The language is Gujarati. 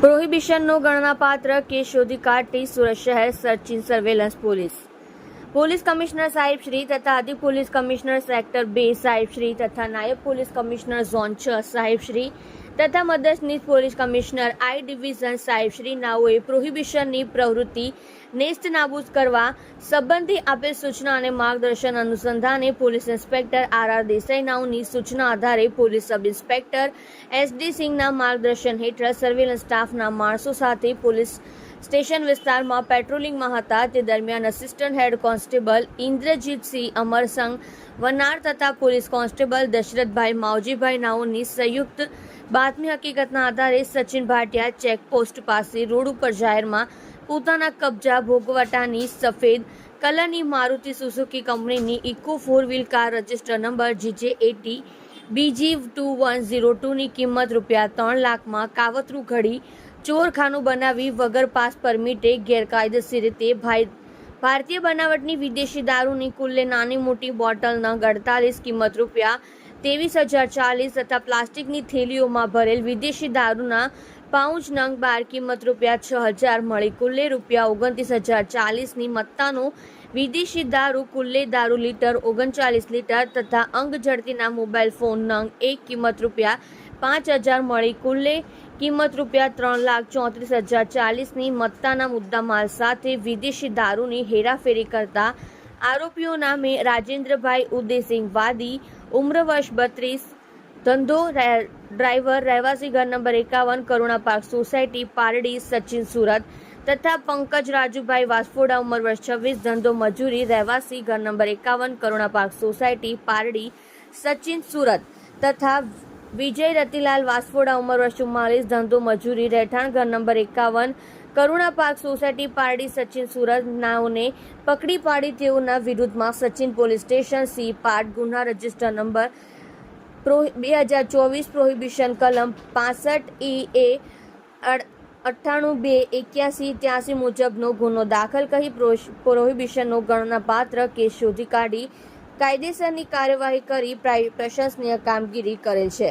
પ્રોહિબિશનનો ગણનાપાત્ર કેસ શોધી કાઢતી સુરત શહેર searching surveillance police. Police commissioner સાહેબ શ્રી તથા અધિક પોલીસ કમિશનર સેક્ટર બે સાહેબ શ્રી તથા નાયબ પોલીસ કમિશનર ઝોન છ સાહેબ શ્રી તથા મદદનીશ પોલીસ કમિશનર આઈ ડિવિઝન સાહેબ શ્રી નાઓએ પ્રોહિબિશનની પ્રવૃત્તિ નેસ્ત નાબૂદ કરવા સંબંધી આપેલ સૂચના અને માર્ગદર્શન અનુસંધાને police inspector R R Desai નાઓની સૂચના આધારે police sub inspector S D સિંહના માર્ગદર્શન હેઠળ સર્વેલન્સ સ્ટાફના માણસો સાથે પોલીસ સ્ટેશન વિસ્તારમાં પેટ્રોલિંગમાં હતા. તે દરમિયાન assistant head constable Indrajitsinh Amarsang Vanar તથા પોલીસ કોન્સ્ટેબલ દશરથભાઈ માવજીભાઈ નાઓની સંયુક્ત બાતમી હકીકતના આધારે સચિન ભાટિયા ચેકપોસ્ટ પાસે રોડ ઉપર જાહેરમાં પોતાના કબજા ભોગવટાની સફેદ કલરની મારુતિ સુઝુકી કંપનીની Eeco four wheel car register number GJ at બીજી ટુ વન ઝીરો ટુની કિંમત રૂપિયા ત્રણ લાખમાં કાવતરું ઘડી ચોરખાનું બનાવી વગર પાસ પરમિટે ગેરકાયદેસર રીતે ભાઈ ભારતીય બનાવટની વિદેશી દારૂની કુલ્લે નાની મોટી બોટલના અડતાલીસ કિંમત રૂપિયા ત્રેવીસ હજાર ચાલીસ તથા પ્લાસ્ટિકની થેલીઓમાં ભરેલ વિદેશી દારૂના પાઉચ નંગ બાર કિંમત રૂપિયા છ હજાર મળી. કુલ્લે રૂપિયા ઓગણત્રીસ હજાર ચાલીસની મત્તાનું વિદેશી દારૂ, કુલ્લે દારૂ લીટર, ઓગણચાલીસ લીટર તથા અંગ ઝડતીના મોબાઈલ ફોન નંગ એક કિંમત રૂપિયા પાંચ હજાર મળી. કુલ્લે કિંમત રૂપિયા ત્રણ લાખ ચોત્રીસ હજાર ચાલીસની મત્તાના મુદ્દામાલ સાથે વિદેશી દારૂની હેરાફેરી કરતા આરોપીઓ નામે રાજેન્દ્રભાઈ ઉદયસિંહ વાદી ઉમ્ર વર્ષ બત્રીસ, ધંધો ડ્રાઈવર, રહેવાસી ઘર નંબર એકાવન, કરુણા પાર્ક સોસાયટી, પારડી, સચિન સુરત તથા પંકજ રાજુભાઈ વાસફોડા ઉંમર વર્ષ છવ્વીસ, ધંધો મજૂરી, રહેવાસી ઘર નંબર એકાવન, કરુણા પાર્ક સોસાયટી, પારડી, સચિન સુરત તથા વિજય રતિલાલ વાસફોડા ઉંમર વર્ષ ચુમ્માલીસ, ધંધો મજૂરી, રહેઠાણ ઘર નંબર એકાવન કરુણા પાર્ક સોસાયટી પારડી સચિન સુરત નાઓને પકડી પાડી તેઓના વિરુદ્ધમાં Sachin police station C part ગુના રજિસ્ટર નંબર પ્રો બે હજાર ચોવીસ પ્રોહિબિશન કલમ પાસઠ ઈ એ અઠ્ઠાણું બે એક્યાસી ત્યાસી મુજબનો ગુનો દાખલ કરી પ્રોહિબિશનનો ગણનાપાત્ર કેસ શોધી કાઢી કાયદેસરની કાર્યવાહી કરી પ્રશંસનીય કામગીરી કરેલ છે.